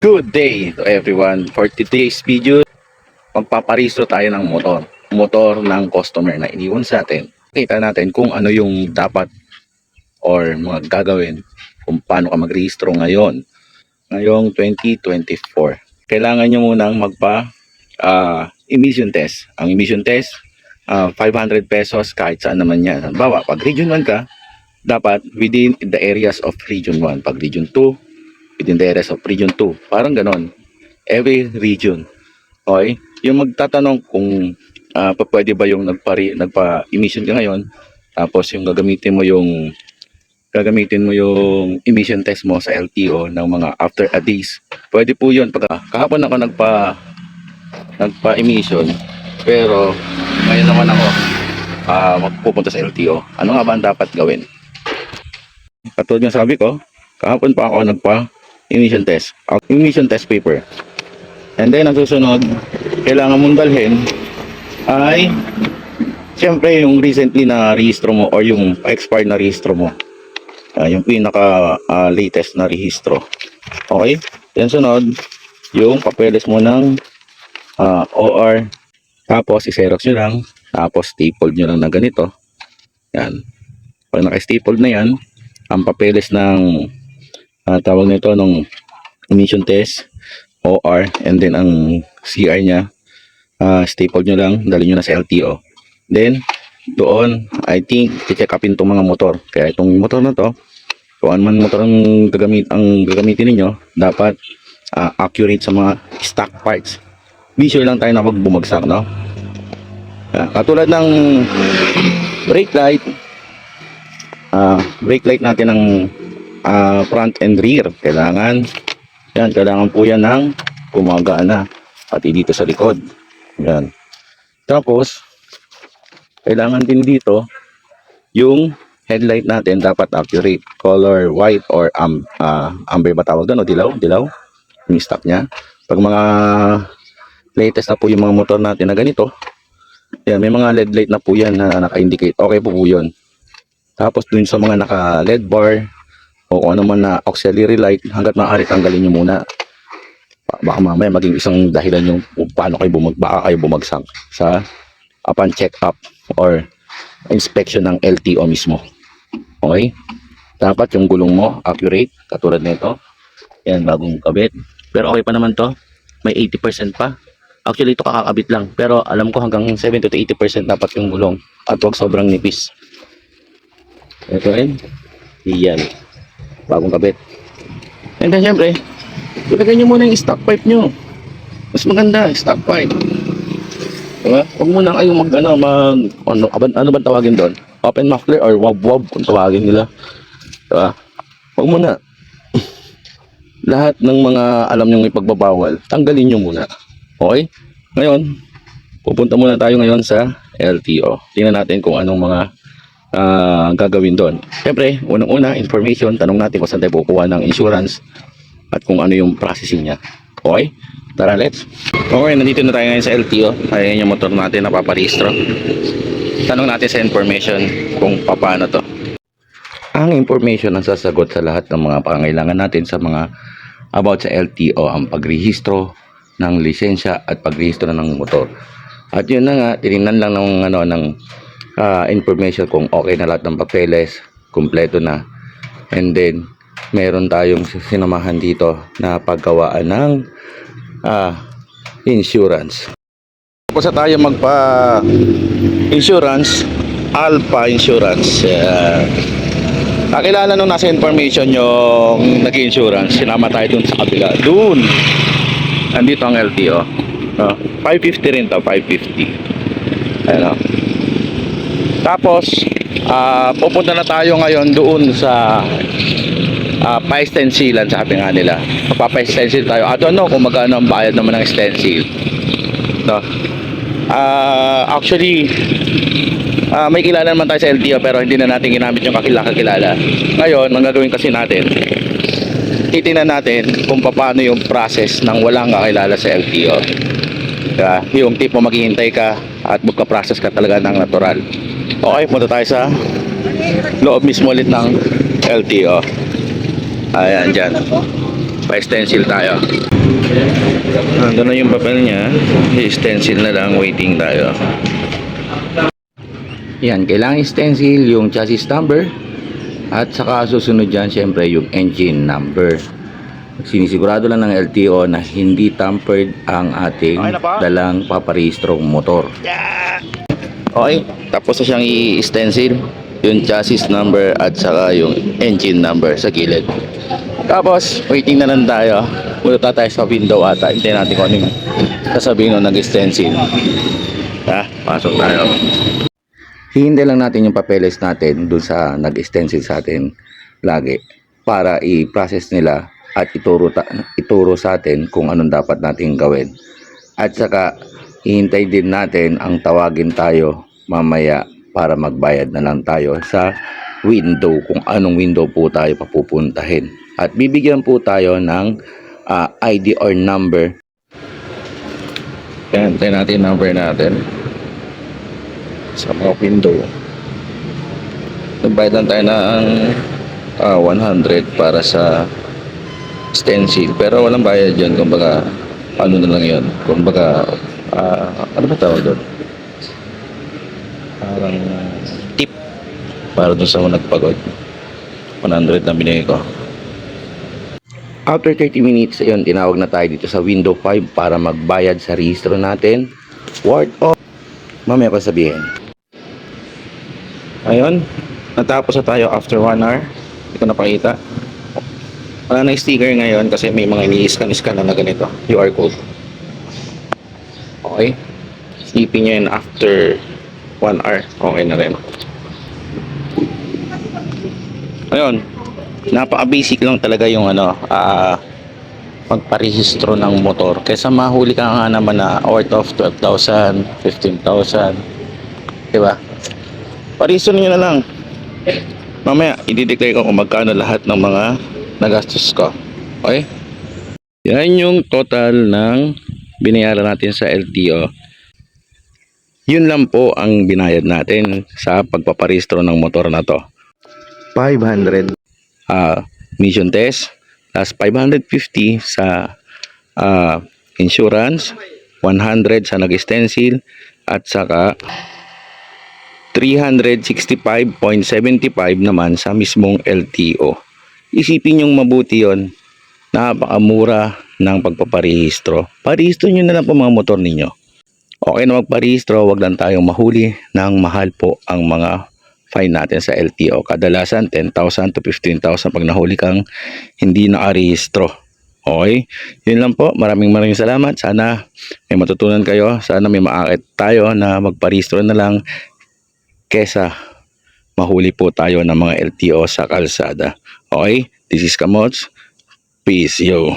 Good day to everyone. For today's video, magpaparehistro tayo ng motor. Motor ng customer na iniwan sa atin. Kita natin kung ano yung dapat or mga gagawin kung paano ka magrehistro ngayon. Ngayong 2024. Kailangan nyo munang magpa ah, emission test. Ang emission test, ah, 500 pesos kahit saan naman yan. Halimbawa, pag region 1 ka, dapat within the areas of region 1. Pag region 2, within the areas of region 2. Parang ganon. Every region. Okay? Yung magtatanong kung pa pwede ba yung nagpa, nagpa-emission ka ngayon, tapos yung gagamitin mo yung gagamitin mo yung emission test mo sa LTO ng mga after a days. Pwede po yun. Pag, kahapon ako nagpa nagpa-emission, pero ngayon naman ako ah, magpupunta sa LTO. Ano nga ba ang dapat gawin? Katulad ng sabi ko, kahapon pa ako nagpa emission test. Emission test paper. And then, ang susunod, kailangan mong dalhin ay siyempre yung recently na rehistro mo or yung expired na rehistro mo. Ah, yung pinaka ah, latest na rehistro. Okay? Then sunod, yung papeles mo ng ah, OR. Tapos, i-xerox nyo lang. Tapos, staple nyo lang na ganito. Yan. Pag naka-staple na yan, ang papeles ng ah, tawag nito nung emission test OR and then ang CR niya ah, staple nyo lang dali nyo na sa LTO then doon I think check upin tong mga motor. Kaya itong motor na to kung ano man motor ang gagamit ang gagamitin ninyo dapat ah, accurate sa mga stock parts. Be sure lang tayo na wag bumagsak no? Ah, katulad ng brake light ah brake light natin ng ah, front and rear. Kailangan, yan, kailangan po yan ng gumagana. Pati dito sa likod. Yan. Tapos, kailangan din dito, yung headlight natin dapat accurate. Color white or um, ah, amber ba tawag doon? O dilaw? Dilaw? Yung stock niya. Pag mga latest na po yung mga motor natin na ganito, yan, may mga LED light na po yan na naka-indicate. Okay po po yun. Tapos dun sa mga naka LED bar, o kung ano man na auxiliary light hanggat maaari tanggalin nyo muna. Ba- baka mamaya maging isang dahilan yung paano kayo bumag baka kayo bumagsak sa upon check up or inspection ng LTO mismo. Okay? Dapat yung gulong mo accurate katulad nito. Yan bagong kabit. Pero okay pa naman to. May 80% pa. Actually ito kakakabit lang. Pero alam ko hanggang 70 to 80% dapat yung gulong. At huwag sobrang nipis. Ito rin. Yan bagong kabit. And then syempre, ilagay nyo muna yung stock pipe nyo. Mas maganda, stock pipe. Diba? Huwag muna kayo mag, ano, mag, ano, ano, ba tawagin doon? Open muffler or wab-wab kung tawagin nila. Diba? Huwag muna. Lahat ng mga alam nyong ipagbabawal, tanggalin nyo muna. Okay? Ngayon, pupunta muna tayo ngayon sa LTO. Tingnan natin kung anong mga ah, gagawin doon. Siyempre, unang-una, information, tanong natin kung saan tayo kukuha ng insurance at kung ano yung processing niya. Okay? Tara, let's. Okay, nandito na tayo ngayon sa LTO. Ayan yung motor natin na paparehistro. Tanong natin sa information kung paano to. Ang information ang sasagot sa lahat ng mga pangangailangan natin sa mga about sa LTO, ang pagrehistro ng lisensya at pagrehistro ng motor. At yun na nga, tinignan lang ng, ano, ng ah, information kung okay na lahat ng papeles, kumpleto na. And then, meron tayong sinamahan dito na paggawaan ng ah, insurance. Tapos na tayo magpa insurance, Alpha Insurance. Uh, nakilala nung nasa information yung nag-insurance, sinama tayo dun sa kabila. Dun! Andito ang LTO. No? 550 rin to, 550. Ayan o. Tapos, ah, pupunta na tayo ngayon doon sa uh, pa-stencilan sabi nga nila. Magpapa-stencil tayo. I don't know kung magkano ang bayad naman ng stencil. No. Ah, actually, ah, may kilala naman tayo sa LTO pero hindi na natin ginamit yung kakilala-kakilala. Ngayon, ang gagawin kasi natin, titingnan natin kung paano yung process ng walang kakilala sa LTO. Diba? Yung tipo maghihintay ka at magka-process ka talaga ng natural. Okay, punta tayo sa loob mismo ulit ng LTO. Ayan, dyan. Pa-stencil tayo. Nandun na yung papel niya. I-stencil na lang. Waiting tayo. Yan, kailangan stencil yung chassis number at saka susunod dyan syempre yung engine number. Sinisigurado lang ng LTO na hindi tampered ang ating dalang paparehistrong motor. Okay, tapos na siyang i-stencil yung chassis number at saka yung engine number sa gilid. Tapos, waiting na lang tayo. Punta tayo sa window ata. Hintayin natin kung ano yung sasabihin nung nag-stencil. Ha, pasok tayo. Hihintay lang natin yung papeles natin dun sa nag-stencil sa atin lagi para i-process nila at ituro, ta- ituro sa atin kung anong dapat natin gawin. At saka, hihintay din natin ang tawagin tayo mamaya para magbayad na lang tayo sa window kung anong window po tayo papupuntahin. At bibigyan po tayo ng ah, ID or number. Yan, natin number natin sa mga window. Nagbayad lang tayo ng ah, 100 para sa stencil. Pero walang bayad yun. Kumbaga, ano na lang yun. Kumbaga, ah, ano ba tawag doon? Parang tip para doon sa mga nagpagod. 100 na binigay ko. After 30 minutes, ayun, tinawag na tayo dito sa window 5 para magbayad sa rehistro natin. Word of mamaya ko sabihin. Ayun, natapos na tayo after 1 hour. Hindi ko napakita. Wala na yung sticker ngayon kasi may mga ini-scan-scan na na ganito. QR code. Okay. Isipin nyo yun after 1 hour. Okay na rin. Ayun. Napaka-basic lang talaga yung ano, ah magparehistro ng motor. Kaysa mahuli ka nga naman na worth of 12,000, 15,000. Diba? Parehistro nyo na lang. Mamaya, i-declare ko kung magkano lahat ng mga nagastos ko. Okay? Yan yung total ng binayaran natin sa LTO. Yun lang po ang binayad natin sa pagpaparehistro ng motor na to. 500 ah mission test plus 550 sa ah, insurance 100 sa nag-stencil at saka 365.75 naman sa mismong LTO. Isipin yung mabuti yon napakamura ng pagpaparehistro. Parehistro nyo na lang po mga motor ninyo. Okay na magparehistro, wag lang tayong mahuli ng mahal po ang mga fine natin sa LTO. Kadalasan 10,000 to 15,000 pag nahuli kang hindi nakarehistro. Okay? Yun lang po. Maraming maraming salamat. Sana may matutunan kayo. Sana may maakit tayo na magparehistro na lang kesa mahuli po tayo ng mga LTO sa kalsada. Okay? This is Kamots. Peace, yo.